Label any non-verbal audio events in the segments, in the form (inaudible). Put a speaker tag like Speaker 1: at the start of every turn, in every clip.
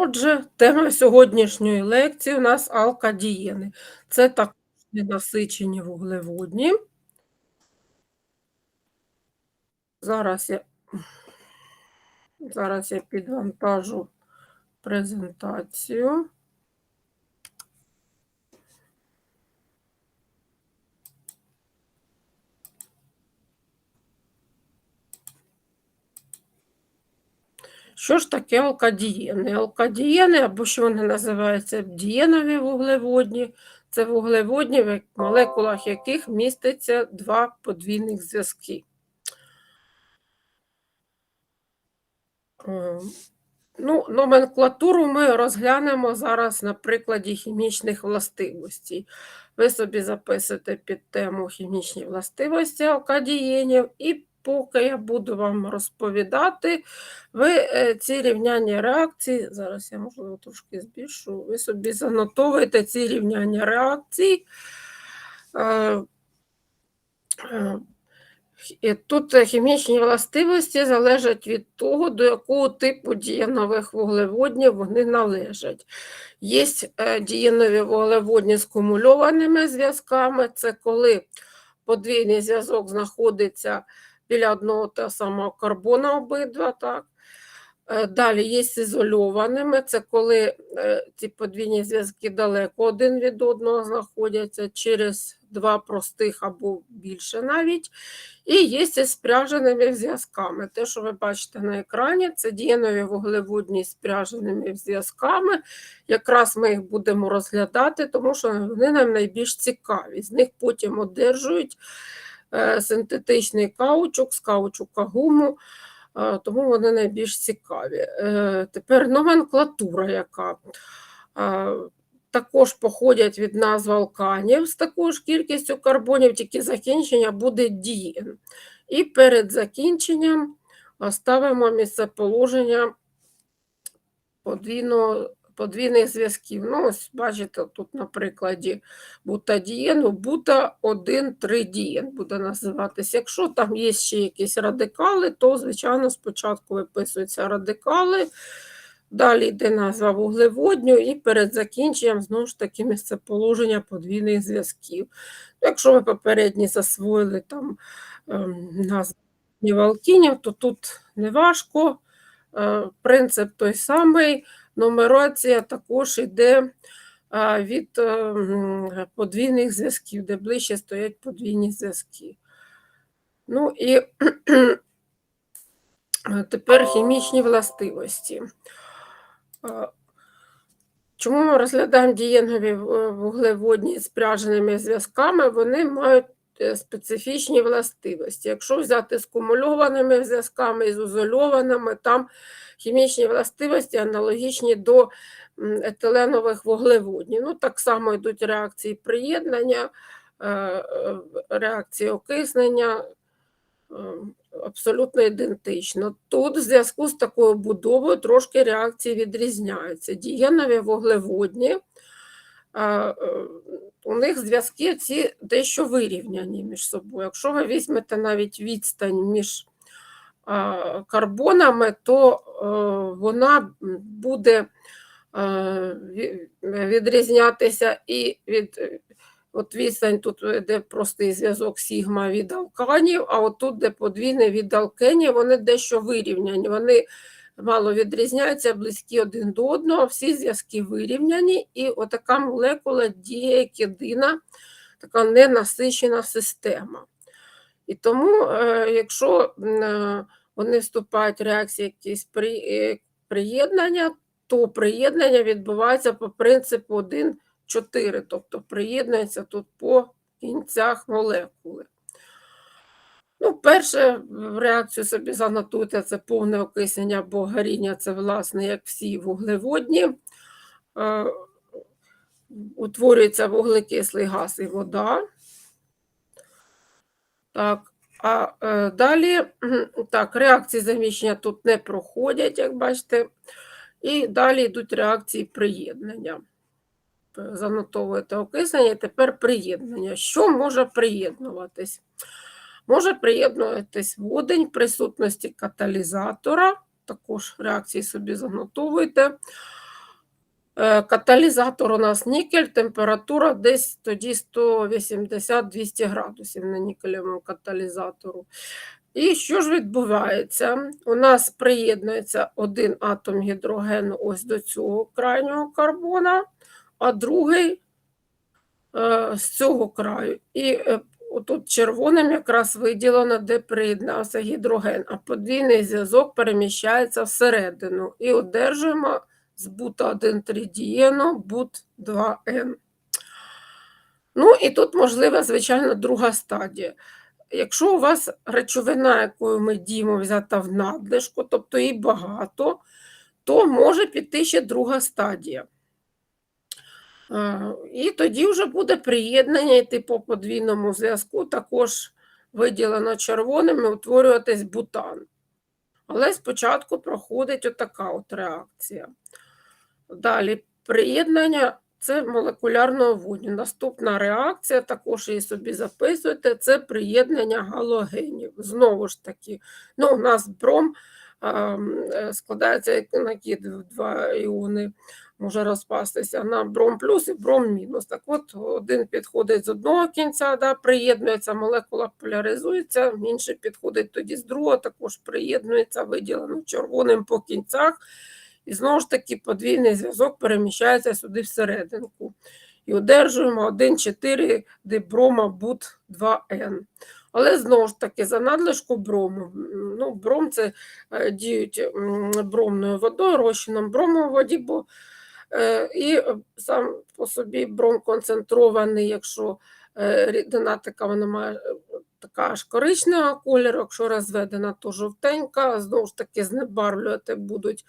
Speaker 1: Отже, тема сьогоднішньої лекції у нас алкадієни. Це також ненасичені вуглеводні. Зараз я, зараз я підвантажу презентацію. Що ж таке алкадієни? Алкадієни, або що вони називаються дієнові вуглеводні, це вуглеводні, в молекулах яких міститься два подвійних зв'язки. Е, ну, Номенклатуру ми розглянемо зараз на прикладі хімічних властивостей. Ви собі записуєте під тему хімічні властивості алкадієнів і поки я буду вам розповідати, ви е, ці рівняння реакцій, зараз я, можливо, трошки збільшу, ви собі занотовуєте ці рівняння реакцій. Е, е, тут хімічні властивості залежать від того, до якого типу дієнових вуглеводнів вони належать. Є дієнові вуглеводні з кумульованими зв'язками, це коли подвійний зв'язок знаходиться біля одного того самого карбона обидва. так. Е, далі є з ізольованими, це коли е, ці подвійні зв'язки далеко один від одного знаходяться через два простих або більше навіть. І є зі спряженими зв'язками. Те, що ви бачите на екрані, це дієнові вуглеводні спряженими зв'язками. Якраз ми їх будемо розглядати, тому що вони нам найбільш цікаві. З них потім одержують синтетичний каучук з каучука гуму, е, тому вони найбільш цікаві. Е, тепер номенклатура, яка також походять від назв алканів з такою ж кількістю карбонів, тільки закінчення буде дієн. І перед закінченням ставимо місцеположення подвійного подвійних зв'язків. Ну, ось бачите, тут на прикладі бутадієну, бута 1 3 буде називатися. Якщо там є ще якісь радикали, то, звичайно, спочатку виписуються радикали. Далі йде назва вуглеводню, і перед закінченням знову ж таки місцеположення подвійних зв'язків. Якщо ви попередні засвоїли там ем, назву алкінів, то тут не важко. Е, принцип той самий. Нумерація також йде від е, подвійних зв'язків, де ближче стоять подвійні зв'язки. Ну і (clears throat) тепер хімічні властивості. Чому ми розглядаємо дієнові вуглеводні спряженими зв'язками? Вони мають специфічні властивості. Якщо взяти з кумульованими зв'язками, з ізольованими, там хімічні властивості аналогічні до етиленових вуглеводнів. Ну, Так само йдуть реакції приєднання, е, е, реакції окиснення. Е, абсолютно ідентично. Тут в зв'язку з такою будовою трошки реакції відрізняються. Дієнові вуглеводні, у них зв'язки ці дещо вирівняні між собою. Якщо ви візьмете навіть відстань між карбонами, то е, вона буде е, відрізнятися і від от відстань тут йде простий зв'язок сігма від алканів, а отут, де подвійне від алкенів, вони дещо вирівняні. Вони мало відрізняються, близькі один до одного, всі зв'язки вирівняні, і отака молекула діє як єдина, така ненасичена система. І тому, е, якщо вони вступають в реакції якісь е, приєднання, то приєднання відбувається по принципу 1-4, тобто приєднується тут по кінцях молекули. Ну, Перше реакцію собі занотуйте, це повне окиснення або горіння, це, власне, як всі вуглеводні. Е, утворюється вуглекислий газ і вода. Так, а е, далі так, реакції заміщення тут не проходять, як бачите, і далі йдуть реакції приєднання. Занотовуєте окиснення, тепер приєднання. Що може приєднуватись? Може приєднуватись водень в присутності каталізатора, також реакції собі занотовуєте. Е, Каталізатор у нас нікель, температура десь тоді 180-200 градусів на нікелевому каталізатору. І що ж відбувається? У нас приєднується один атом гідрогену ось до цього крайнього карбона, а другий е, з цього краю. І е, отут червоним якраз виділено, де приєднався гідроген, а подвійний зв'язок переміщається всередину. І одержуємо з бута 1 тридієну бут 2Н. Ну і тут можлива, звичайно, друга стадія. Якщо у вас речовина, якою ми діємо, взята в надлишку, тобто її багато, то може піти ще друга стадія. Е, І тоді вже буде приєднання йти по подвійному зв'язку, також виділено червоним, і утворюватись бутан. Але спочатку проходить отака от реакція. Далі приєднання це молекулярного водню. Наступна реакція, також її собі записуєте, це приєднання галогенів. Знову ж таки, ну, у нас бром складається як накид в два іони, може розпастися на бром плюс і бром мінус. Так от один підходить з одного кінця, да, приєднується, молекула поляризується, інший підходить тоді з другого, також приєднується, виділено червоним по кінцях. І знову ж таки подвійний зв'язок переміщається сюди всерединку. І одержуємо 1,4 диброма бут 2Н. Але знову ж таки, за надлишку брому. Ну, бром це е, діють бромною водою, розчином брому в воді, бо е, і сам по собі бром концентрований, якщо е, рідина така вона має така аж коричневого кольору, якщо розведена, то жовтенька, знову ж таки, знебарвлювати будуть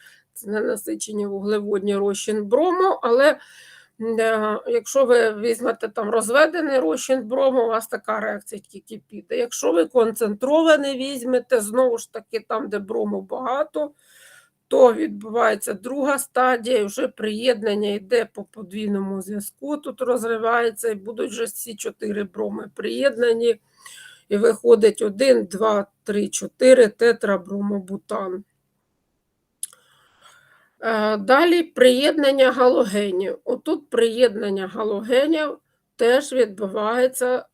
Speaker 1: ненасичені вуглеводні розчин брому, але якщо ви візьмете там розведений розчин брому, у вас така реакція тільки піде. Якщо ви концентрований візьмете, знову ж таки, там, де брому багато, то відбувається друга стадія, і вже приєднання йде по подвійному зв'язку, тут розривається, і будуть вже всі чотири броми приєднані, і виходить 1, 2, 3, 4 тетрабромобутан. Е, Далі приєднання галогенів. Отут приєднання галогенів теж відбувається е,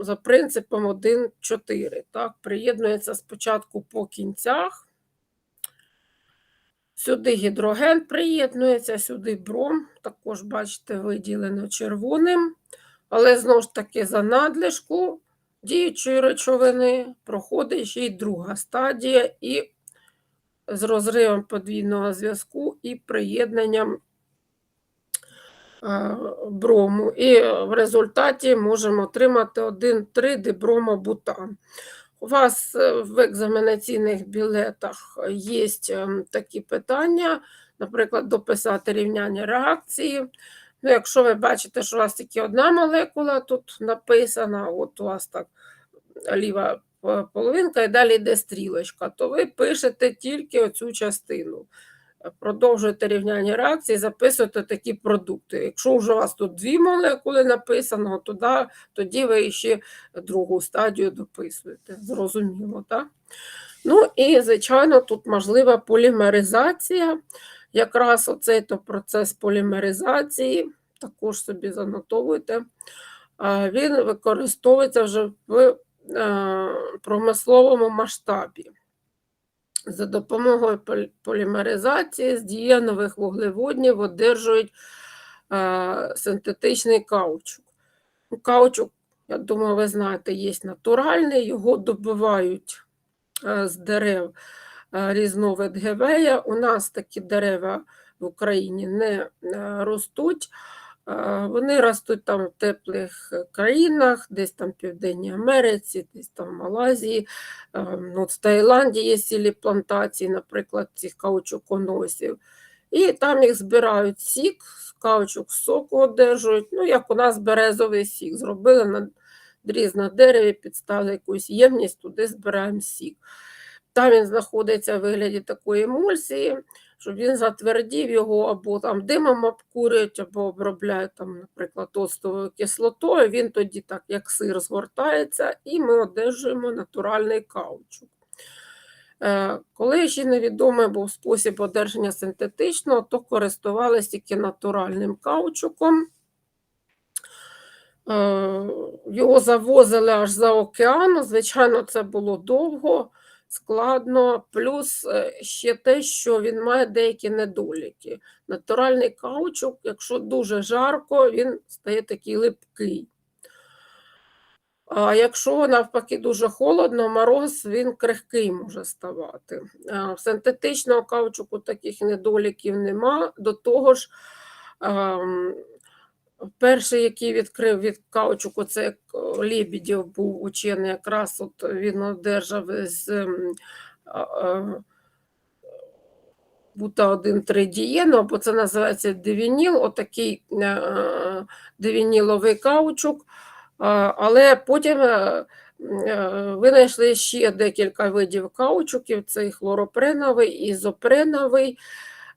Speaker 1: за принципом 1,4. Так, приєднується спочатку по кінцях. Сюди гідроген приєднується, сюди бром, також, бачите, виділено червоним. Але знову ж таки за надлишку діючої речовини проходить ще й друга стадія, і з розривом подвійного зв'язку і приєднанням е, брому. І в результаті можемо отримати 1,3 дибромобутан. У вас е, в екзаменаційних білетах є ем, такі питання, наприклад, дописати рівняння реакції. Ну, якщо ви бачите, що у вас тільки одна молекула тут написана, от у вас так ліва половинка і далі йде стрілочка, то ви пишете тільки оцю частину. Продовжуєте рівняння реакції, записуєте такі продукти. Якщо вже у вас тут дві молекули написано, то да, тоді ви ще другу стадію дописуєте. Зрозуміло, так? Ну і, звичайно, тут можлива полімеризація. Якраз оцей то процес полімеризації, також собі занотовуйте, він використовується вже в е, промисловому масштабі. За допомогою полімеризації з дієнових вуглеводнів одержують е, синтетичний каучук. Каучук, я думаю, ви знаєте, є натуральний, його добивають е, з дерев е, різновид гевея. У нас такі дерева в Україні не е, ростуть. Вони ростуть там в теплих е, країнах, десь там в Південній Америці, десь там в Малайзії. Е, Ну, от в Таїланді є цілі плантації, наприклад, цих каучуконосів. І там їх збирають сік, каучук соку одержують. Ну, як у нас березовий сік. Зробили на дріз на дереві, підставили якусь ємність, туди збираємо сік. Там він знаходиться в вигляді такої емульсії, щоб він затвердів його або там димом обкурюють, або обробляють, там, наприклад, оцтовою кислотою. Він тоді так, як сир, згортається, і ми одержуємо натуральний каучук. Е, Коли ще невідомий був спосіб одержання синтетичного, то користувалися тільки натуральним каучуком. Е, Його завозили аж за океану. Звичайно, це було довго, складно. Плюс е, ще те, що він має деякі недоліки. Натуральний каучук, якщо дуже жарко, він стає такий липкий. А якщо навпаки дуже холодно, мороз він крихкий може ставати. В синтетичного каучуку таких недоліків нема. До того ж, ем, перший, який відкрив від каучуку, це як Лебедєв був учений, якраз от він одержав з ем, а, а, бута 1,3 дієну, або це називається девініл, отакий е, девініловий каучук. А, Але потім е, е, винайшли ще декілька видів каучуків: це і хлоропреновий, ізопреновий.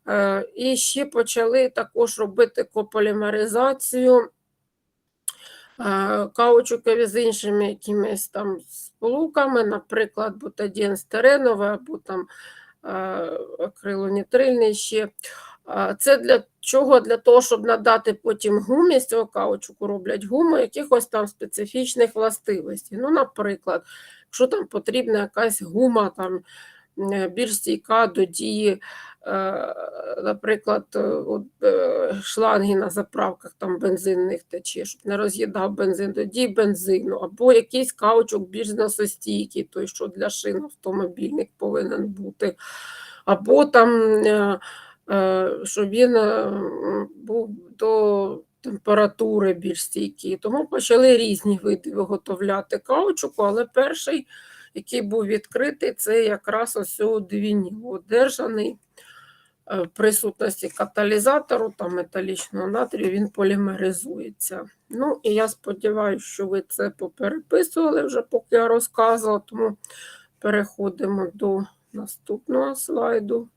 Speaker 1: Е, І ще почали також робити кополімеризацію е, каучукові з іншими якимись там сполуками, наприклад, бутадін стереновий або там е, акрилонітрильний ще. Це для чого? Для того, щоб надати потім гумі з цього каучуку, роблять гуму якихось там специфічних властивостей. Ну, наприклад, якщо там потрібна якась гума там, більш стійка до дії, наприклад, е, от, е, шланги на заправках там бензинних тече, щоб не роз'їдав бензин до дії бензину, або якийсь каучук більш зносостійкий, той, що для шин автомобільних повинен бути, або там. е, е, щоб він е, був до температури більш стійкий. Тому почали різні види виготовляти каучуку, але перший, який був відкритий, це якраз ось двініл, одержаний е, в присутності каталізатору та металічного натрію, він полімеризується. Ну, і я сподіваюся, що ви це попереписували вже, поки я розказувала, тому переходимо до наступного слайду.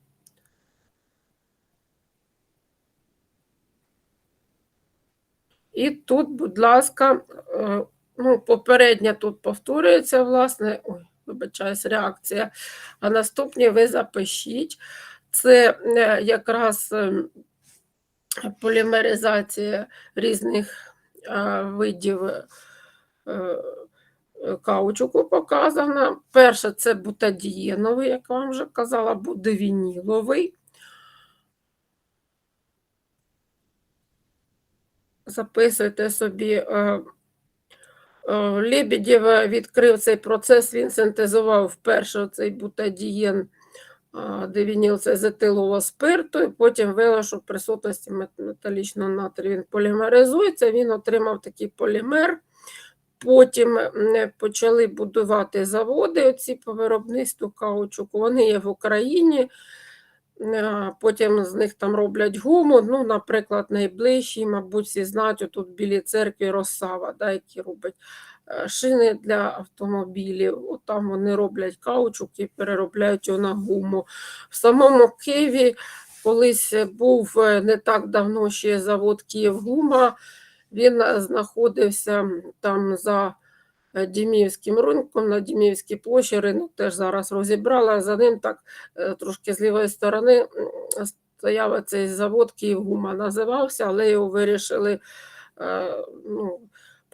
Speaker 1: І тут, будь ласка, е, ну, попередня тут повторюється, власне, ой, вибачаюсь, реакція. А наступні ви запишіть. Це е, якраз ем, полімеризація різних е, видів е, е, каучуку показана. Перше, це бутадієновий, як вам вже казала, будевініловий. записуйте собі. е, е, Лебедєв відкрив цей процес, він синтезував вперше цей бутадієн, е, де вініл це з етилового спирту, і потім що в присутності металічного натрію він полімеризується, він отримав такий полімер. Потім м, почали будувати заводи оці по виробництву каучуку. Вони є в Україні. Е, Потім з них там роблять гуму. Ну, наприклад, найближчі, мабуть, всі знають, тут в Білій церкві Росава, да, які роблять е, шини для автомобілів. От там вони роблять каучук і переробляють його на гуму. В самому Києві колись був е, не так давно ще завод Київгума. Він е, знаходився там за е, Діміївським ринком на Діміївській площі. Ринок теж зараз розібрала. За ним так е, трошки з лівої сторони стояв цей завод Київгума називався, але його вирішили е, ну,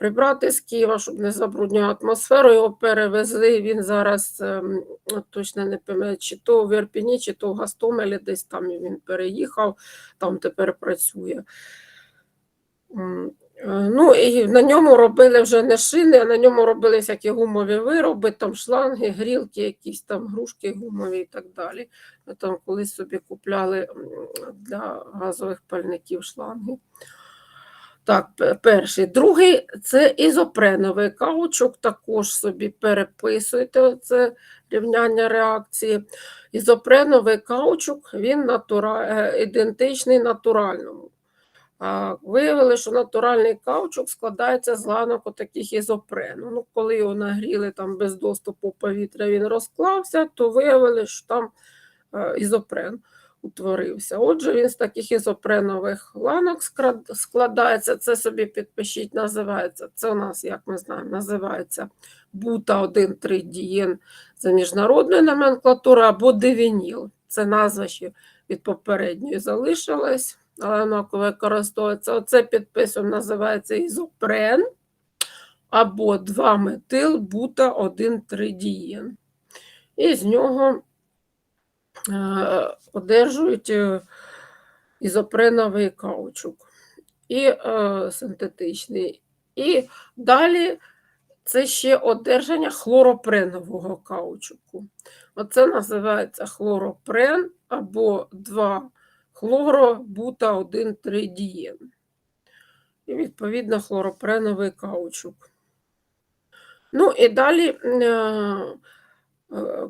Speaker 1: прибрати з Києва, щоб не забруднювати атмосферу. Його перевезли. Він зараз ем, точно не пам'ятаю, чи то в Ірпіні, чи то в Гастомелі, десь там він переїхав, там тепер працює. Е, Ну, і на ньому робили вже не шини, а на ньому робили всякі гумові вироби, там шланги, грілки, якісь там грушки гумові і так далі. Там колись собі купляли для газових пальників шланги. Так, перший. Другий це ізопреновий каучук, також собі переписуйте це рівняння реакції. Ізопреновий каучук, він натура... е, ідентичний натуральному. Виявили, що натуральний каучук складається з ланок таких ізопрену. Ну, коли його нагріли там без доступу повітря, він розклався, то виявили, що там е, ізопрен. Утворився. Отже, він з таких ізопренових ланок складається. Це собі підпишіть, називається. Це у нас, як ми знаємо, називається бута 1,3 дієн за міжнародною номенклатурою або девініл. Це назва ще від попередньої залишилась, але однаково використовується. Оце підписом називається ізопрен або 2-метил бута 1,3 дієн. І з нього одержують е, ізопреновий каучук і е, синтетичний. І далі це ще одержання хлоропренового каучуку. Оце називається хлоропрен або 2 хлоро бута 1,3 дієн. І відповідно хлоропреновий каучук. Ну і далі е, е,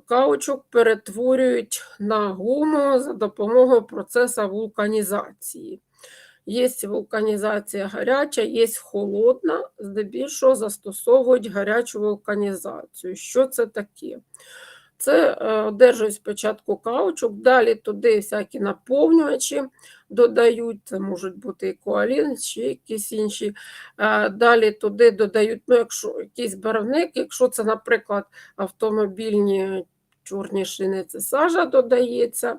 Speaker 1: каучук перетворюють на гуму за допомогою процесу вулканізації. Є вулканізація гаряча, є холодна, здебільшого застосовують гарячу вулканізацію. Що це таке? Це е, одержують спочатку каучук, далі туди всякі наповнювачі додають, це можуть бути і коалін, чи якісь інші. Е, Далі туди додають, ну, якщо якийсь барвник, якщо це, наприклад, автомобільні чорні шини, це сажа додається,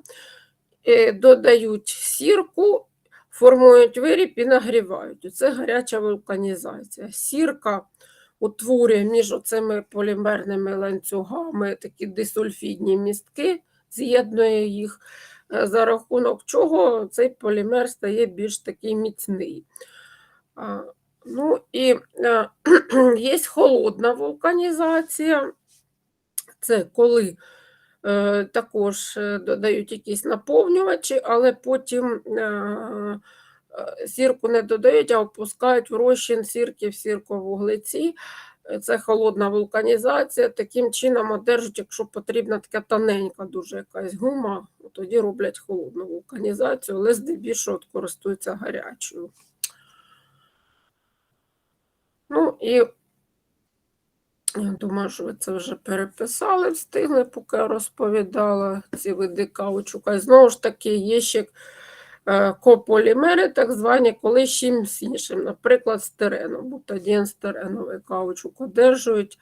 Speaker 1: Е, додають сірку, формують виріб і нагрівають. Це гаряча вулканізація. Сірка утворює між оцими полімерними ланцюгами такі дисульфідні містки, з'єднує їх, е, за рахунок чого цей полімер стає більш такий міцний. Ну і е, (clears throat) є холодна вулканізація. Це коли е, також додають якісь наповнювачі, але потім сірку не додають, а опускають в розчин сірки в сірковуглеці. Е, Це холодна вулканізація. Таким чином одержать, якщо потрібна така тоненька дуже якась гума, тоді роблять холодну вулканізацію, але здебільшого користуються гарячою. Ну і я думаю, що ви це вже переписали, встигли, поки я розповідала ці види каучука. Знову ж таки, є ще е, кополімери, так звані, коли з чимось іншим, наприклад, стереном, бутадін стереновий каучук одержують.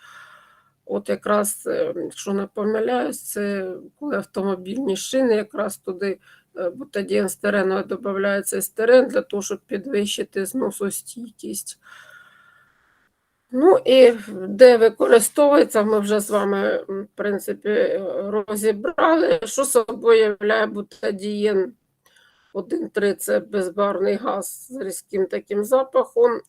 Speaker 1: От якраз, е, якщо не помиляюсь, це коли автомобільні шини, якраз туди е, бутадін стереновий додається стерен для того, щоб підвищити зносостійкість. Ну і де використовується, ми вже з вами, в принципі, е, розібрали, що собою являє бутадієн 1,3 це безбарний газ з різким таким запахом.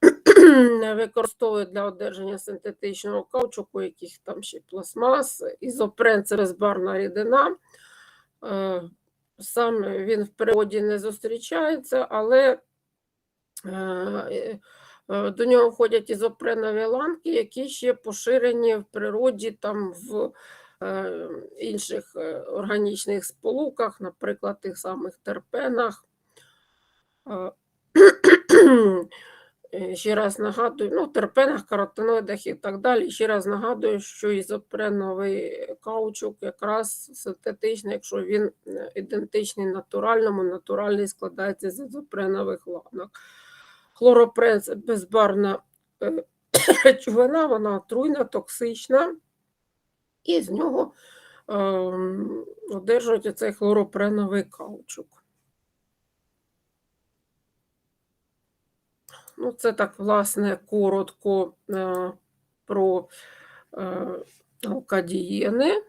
Speaker 1: (clears throat) Використовують для одержання синтетичного каучуку, яких там ще пластмас. Ізопрен це безбарна рідина. Е, Сам він в природі не зустрічається, але е, е, До нього входять ізопренові ланки, які ще поширені в природі там в інших е, органічних сполуках, наприклад, тих самих терпенах. Е, (clears throat) е, Ще раз нагадую, ну, терпенах, каротиноїдах і так далі. Ще раз нагадую, що ізопреновий каучук якраз синтетичний, якщо він е, ідентичний натуральному, натуральний складається з ізопренових ланок. Хлоропрен це безбарна е, (clears throat) речовина, вона отруйна, токсична, і з нього е, одержують оцей хлоропреновий каучук. Ну, це так, власне, коротко е, про е, алкадієни.